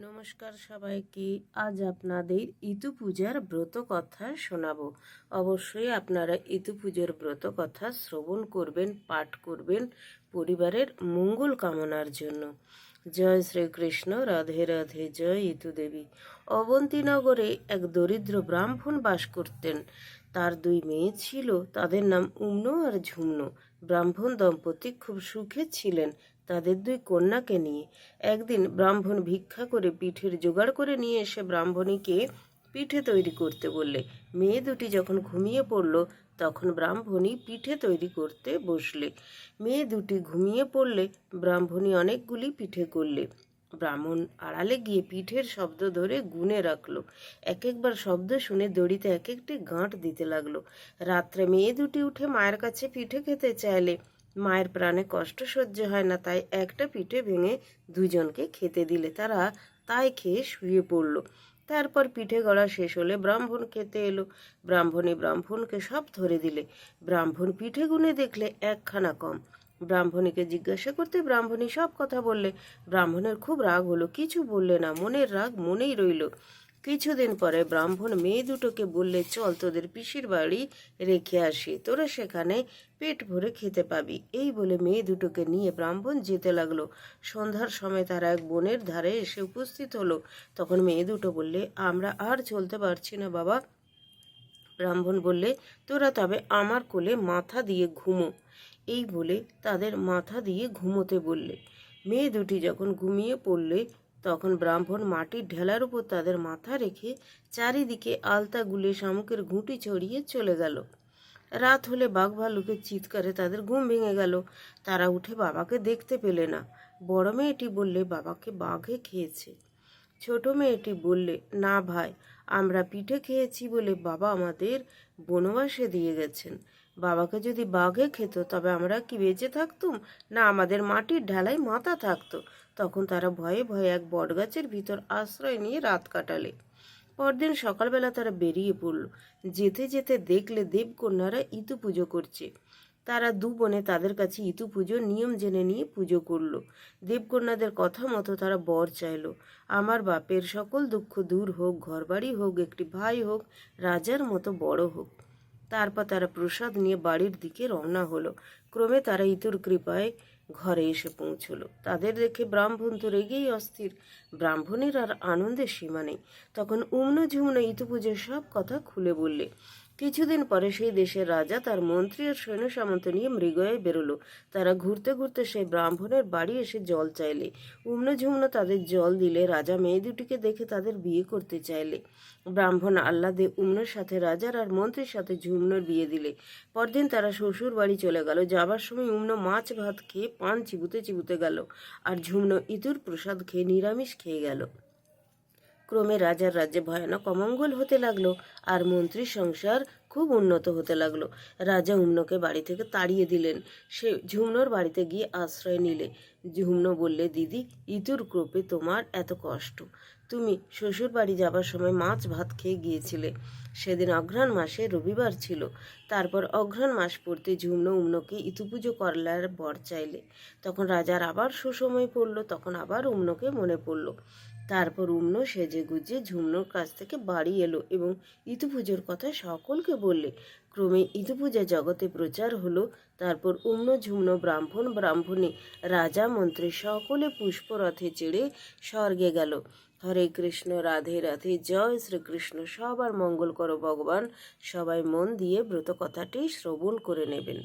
নমস্কার সবাইকে। আজ আপনাদের ইতু পূজার ব্রত কথা শোনাবো। অবশ্যই আপনারা ইতু পুজোর ব্রত কথা শ্রবণ করবেন, পাঠ করবেন পরিবারের মঙ্গল কামনার জন্য। জয় শ্রীকৃষ্ণ, রাধে রাধে, জয় ইতু দেবী। অবন্তীনগরে এক দরিদ্র ব্রাহ্মণ বাস করতেন। তার দুই মেয়ে ছিল, তাদের নাম উম্ন আর ঝুমনো। ব্রাহ্মণ দম্পতি খুব সুখে ছিলেন তাদের দুই কন্যাকে নিয়ে। একদিন ব্রাহ্মণ ভিক্ষা করে পিঠের জোগাড় করে নিয়ে এসে ব্রাহ্মণীকে পিঠে তৈরি করতে বললে। মেয়ে দুটি যখন ঘুমিয়ে পড়ল, তখন ব্রাহ্মণী পিঠে তৈরি করতে বসলে। মেয়ে দুটি ঘুমিয়ে পড়লে, ব্রাহ্মণী অনেকগুলি পিঠে করলে। ব্রাহ্মণ আড়ালে গিয়ে পিঠের শব্দ ধরে গুনে রাখল। এক একবার শব্দ শুনে দড়িতে এক একটি গাঁট দিতে লাগল। রাত্রে মেয়ে দুটি উঠে মায়ের কাছে পিঠে খেতে চাইলে মায়ের প্রাণে কষ্ট সহ্য হয় না, তাই একটা পিঠে ভেঙে দুজনকে খেতে দিলে তারা তাই খেয়ে শুয়ে পড়ল। তারপর পিঠে গড়া শেষ হলে ব্রাহ্মণ খেতে এলো। ব্রাহ্মণে ব্রাহ্মণকে সব ধরে দিলে। ব্রাহ্মণ পিঠে গুনে দেখলে একখানা কম। ব্রাহ্মণীকে জিজ্ঞাসা করতে ব্রাহ্মণী সব কথা বললে। ব্রাহ্মণের খুব রাগ হলো, কিছু বললে না, মনের রাগ মনেই রইল। কিছুদিন পরে ব্রাহ্মণ মেয়ে দুটোকে বললে, চল তোদের পিসির বাড়ি রেখে আসি, তোরা সেখানে পেট ভরে খেতে পাবি। এই বলে মেয়ে দুটোকে নিয়ে ব্রাহ্মণ যেতে লাগল। সন্ধ্যার সময় তারা এক বনের ধারে এসে উপস্থিত হলো। তখন মেয়ে দুটো বললে, আমরা আর চলতে পারছি না বাবা। ব্রাহ্মণ বললে, তোরা তবে আমার কোলে মাথা দিয়ে ঘুমো। এই বলে তাদের মাথা দিয়ে ঘুমোতে বললে। মেয়ে দুটি যখন ঘুমিয়ে পড়লে তখন ব্রাহ্মণ মাটির ঢেলার উপর তাদের মাথা রেখে চারিদিকে আলতা গুলে শামুকের ঘুঁটি ছড়িয়ে চলে গেল। রাত হলে বাঘ ভালুকের চিৎকারে তাদের ঘুম ভেঙে গেল। তারা উঠে বাবাকে দেখতে পেলে না। বড় মেয়েটি বললে, বাবাকে বাঘে খেয়েছে। ছোট মেয়েটি বললে, না ভাই, আমরা পিঠে খেয়েছি বলে বাবা আমাদের বনবাসে দিয়ে গেছেন। বাবাকে যদি বাঘে খেত, তবে আমরা কি বেঁচে থাকতুম? না, আমাদের মাটির ঢালাই মাথা থাকতো। তখন তারা ভয়ে ভয়ে এক বটগাছের ভিতর আশ্রয় নিয়ে রাত কাটালে। পরদিন সকালবেলা তারা বেরিয়ে পড়ল। যেতে যেতে দেখলে দেবকন্যারা ইতু পুজো করছে। তারা দু বোনে তাদের কাছে ইতু পুজোর নিয়ম জেনে নিয়ে পুজো করল। দেবকন্যাদের কথা মতো তারা বর চাইল, আমার বাপের সকল দুঃখ দূর হোক, ঘরবাড়ি হোক, একটি ভাই হোক, রাজার মতো বড় হোক। তারপর তারা প্রসাদ নিয়ে বাড়ির দিকে রওনা হলো। ক্রমে তারা ইতুর কৃপায় ঘরে এসে পৌঁছলো। তাদের দেখে ব্রাহ্মণ তো রেগেই অস্থির। ব্রাহ্মণের আর আনন্দের সীমা নেই। তখন উমনো ঝুমনো ইতু পুজোর সব কথা খুলে বললে কিছুদিন পরে সেই দেশের রাজা তার মন্ত্রী আর সৈন্য সামন্ত নিয়ে মৃগয়ে বেরোলো। তারা ঘুরতে ঘুরতে সেই ব্রাহ্মণের বাড়ি এসে জল চাইলে। উমনো ঝুমনো তাদের জল দিলে, রাজা মেয়ে দুটিকে দেখে তাদের বিয়ে করতে চাইলে। ব্রাহ্মণ আহ্লাদে উমনোর সাথে রাজার আর মন্ত্রীর সাথে ঝুমনোর বিয়ে দিলে। পরদিন তারা শ্বশুর বাড়ি চলে গেল। যাবার সময় উমনো মাছ ভাত খেয়ে পান চিবুতে চিবুতে গেল। আর ঝুমনো ইঁতুর প্রসাদ খেয়ে নিরামিষ খেয়ে গেল। ক্রমে রাজার রাজ্যে ভয়ানক অমঙ্গল হতে লাগল আর মন্ত্রীর সংসার খুব উন্নত হতে লাগল। রাজা উম্নকে বাড়ি থেকে তাড়িয়ে দিলেন। সে ঝুমনোর বাড়িতে গিয়ে আশ্রয় নিলে। ঝুমনো বললে, দিদি ইতুর ক্রোপে তোমার এত কষ্ট। তুমি শ্বশুর বাড়ি যাবার সময় মাছ ভাত খেয়ে গিয়েছিলে। সেদিন অঘ্রাণ মাসে রবিবার ছিল। তারপর অঘ্রাণ মাস পড়তে ঝুমনো উম্নকে ইতু পুজো করলার বর চাইলে। তখন রাজার আবার সুসময় পড়ল, তখন আবার উম্নকে মনে পড়ল। তারপর উম্ন সেজে গুজে ঝুমনোর কাছ থেকে বাড়ি এলো এবং ইতু পুজোর কথা সকলকে বললে। ক্রমে ইতু পূজা জগতে প্রচার হলো, তারপর উম্ন ঝুমনো ব্রাহ্মণ ব্রাহ্মণী রাজা মন্ত্রী সকলে পুষ্পরথে চেড়ে স্বর্গে গেল। হরে কৃষ্ণ, রাধে রাধে, জয় শ্রীকৃষ্ণ, সবার মঙ্গল করো ভগবান। সবাই মন দিয়ে ব্রত কথাটি শ্রবণ করে নেবেন।